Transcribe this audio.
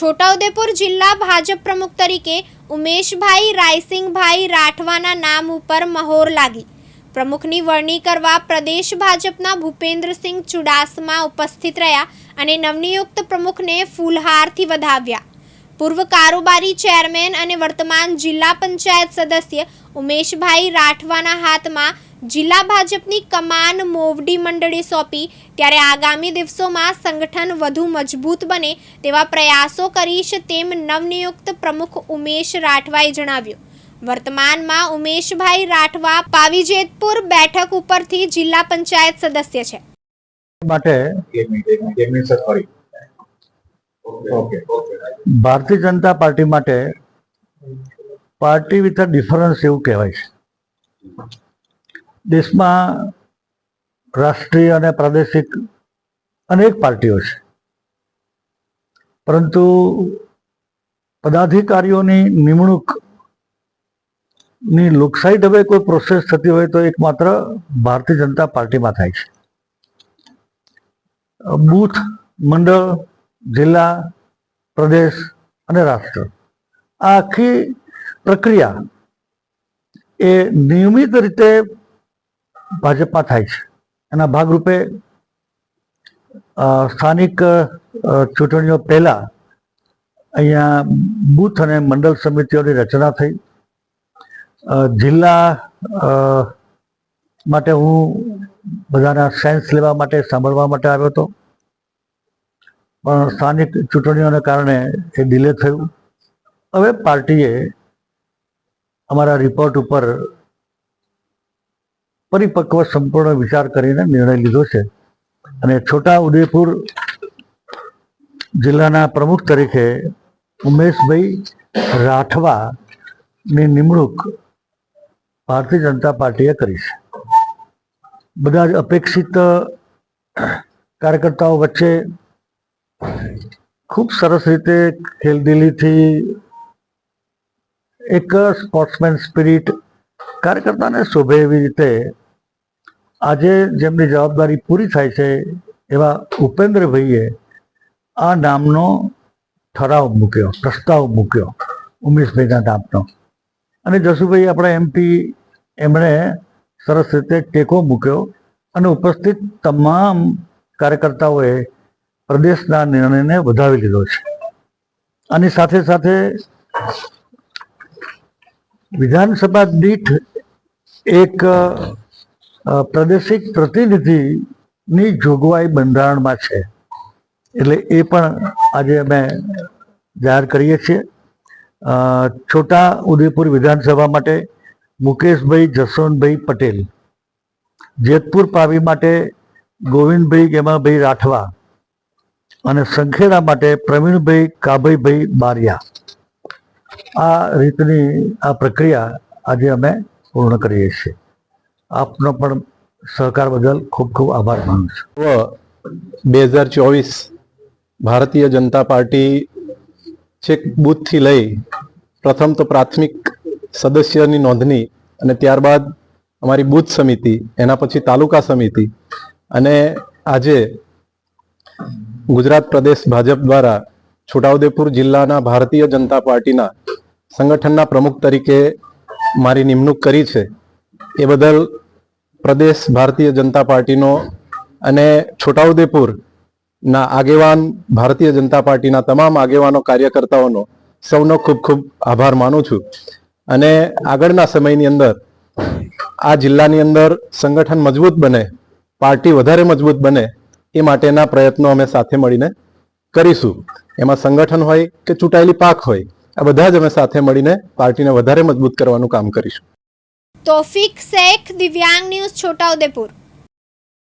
છોટાઉદેપુર જિલ્લા ભાજપ પ્રમુખ તરીકે ઉમેશભાઈ રાયસિંગભાઈ રાઠવાના નામ ઉપર મહોર લાગી. પ્રમુખની વરણી કરવા પ્રદેશ ભાજપના ભૂપેન્દ્રસિંહ ચુડાસમા ઉપસ્થિત રહ્યા અને નવનિયુક્ત પ્રમુખને ફૂલહારથી વધાવ્યા. પૂર્વ કારોબારી ચેરમેન અને વર્તમાન જિલ્લા પંચાયત સદસ્ય ઉમેશભાઈ રાઠવાના હાથમાં જિલ્લા ભાજપની કમાન મોવડી મંડળે સોંપી. ત્યારે આગામી દિવસોમાં સંગઠન વધુ મજબૂત બને તેવા પ્રયાસો કરીશ તેમ નવનિયુક્ત પ્રમુખ ઉમેશ રાઠવાએ જણાવ્યું. વર્તમાનમાં ઉમેશભાઈ રાઠવા પાવીજેતપુર બેઠક ઉપરથી જિલ્લા પંચાયત સદસ્ય છે. ભારતીય જનતા પાર્ટી માટે પાર્ટી વિથ ડિફરન્સ એવું કહેવાય છે. દેશમાં રાષ્ટ્રીય અને પ્રાદેશિક અનેક પાર્ટીઓ છે. પરંતુ પદાધિકારીઓની નિમણૂકની લોકશાહી ઢબે કોઈ પ્રોસેસ થતી હોય તો એકમાત્ર ભારતીય જનતા પાર્ટીમાં થાય છે. બૂથ, મંડળ, જિલ્લા, પ્રદેશ અને રાષ્ટ્ર. આ આખી પ્રક્રિયા એ નિયમિત રીતે ભાજપમાં થાય છે. એના ભાગરૂપે સ્થાનિક ચૂંટણીઓ પહેલા અહીંયા બૂથ અને મંડળ સમિતિઓની રચના થઈ. જિલ્લા માટે હું બધાના સેન્સ લેવા માટે, સાંભળવા માટે આવ્યો હતો. પણ સ્થાનિક ચૂંટણીઓને કારણે એ ડિલે થયું. હવે પાર્ટીએ અમારા રિપોર્ટ ઉપર પરિપક્વ સંપૂર્ણ વિચાર કરીને નિર્ણય લીધો છે. અને છોટા ઉદેપુર જિલ્લાના પ્રમુખ તરીકે ઉમેશભાઈ રાઠવાની નિમણૂક ભારતીય જનતા પાર્ટીએ કરી છે. બધા જ અપેક્ષિત કાર્યકર્તાઓ વચ્ચે ખૂબ સરસ રીતે ખેલદિલીથી એક સ્પોર્ટ્સમેન સ્પિરિટ કાર્યકર્તાને શોભે એવી રીતે આજે જેમની જવાબદારી પૂરી થાય છે એવા ઉપેન્દ્રભાઈએ આ નામનો ઠરાવ મૂક્યો, પ્રસ્તાવ મૂક્યો, ઉમેશભાઈના નામનો. અને જસુભાઈ આપણા એમપી એમણે સરસ રીતે ટેકો મૂક્યો અને ઉપસ્થિત તમામ કાર્યકર્તાઓએ પ્રદેશના નિર્ણયને વધાવી લીધો છે. આની સાથે સાથે વિધાનસભા દીઠ એક પ્રાદેશિક પ્રતિનિધિની જોગવાઈ બંધારણમાં છે. એટલે એ પણ આજે અમે જાહેર કરીએ છીએ. છોટા ઉદેપુર વિધાનસભા માટે મુકેશભાઈ જસવંતભાઈ પટેલ, જેતપુર પાવી માટે ગોવિંદભાઈ ગેમાભાઈ રાઠવા અને સંખેડા માટે પ્રવીણભાઈ કાભાઈભાઈ બારિયા. આ રીતની આ પ્રક્રિયા આજે અમે પૂર્ણ કરીએ છીએ. આપનો પણ સહકાર બદલ ખૂબ ખૂબ આભાર માનું છું. બે હજાર ચોવીસ ભારતીય જનતા પાર્ટી છેક બૂથથી લઈ પ્રથમ તો પ્રાથમિક સદસ્યની નોંધણી અને ત્યારબાદ અમારી બૂથ સમિતિ, એના પછી તાલુકા સમિતિ અને આજે ગુજરાત પ્રદેશ ભાજપ દ્વારા છોટાઉદેપુર જિલ્લાના ભારતીય જનતા પાર્ટીના સંગઠનના પ્રમુખ તરીકે મારી નિમણૂક કરી છે. એ બદલ પ્રદેશ ભારતીય જનતા પાર્ટીનો અને છોટાઉદેપુર ના આગેવાન ભારતીય જનતા પાર્ટીના તમામ આગેવાનો, કાર્યકર્તાઓનો સૌનો ખૂબ ખૂબ આભાર માનું છું. અને આગળના સમયની અંદર આ જિલ્લાની અંદર સંગઠન મજબૂત બને, પાર્ટી વધારે મજબૂત બને, એ માટેના પ્રયત્નો અમે સાથે મળીને કરીશું. એમાં સંગઠન હોય કે ચૂંટાયેલી પાક હોય, આ બધા જ અમે સાથે મળીને પાર્ટીને વધારે મજબૂત કરવાનું કામ કરીશું. તોફિક શેખ દિવ્યાંગ ન્યૂઝ છોટાઉદેપુર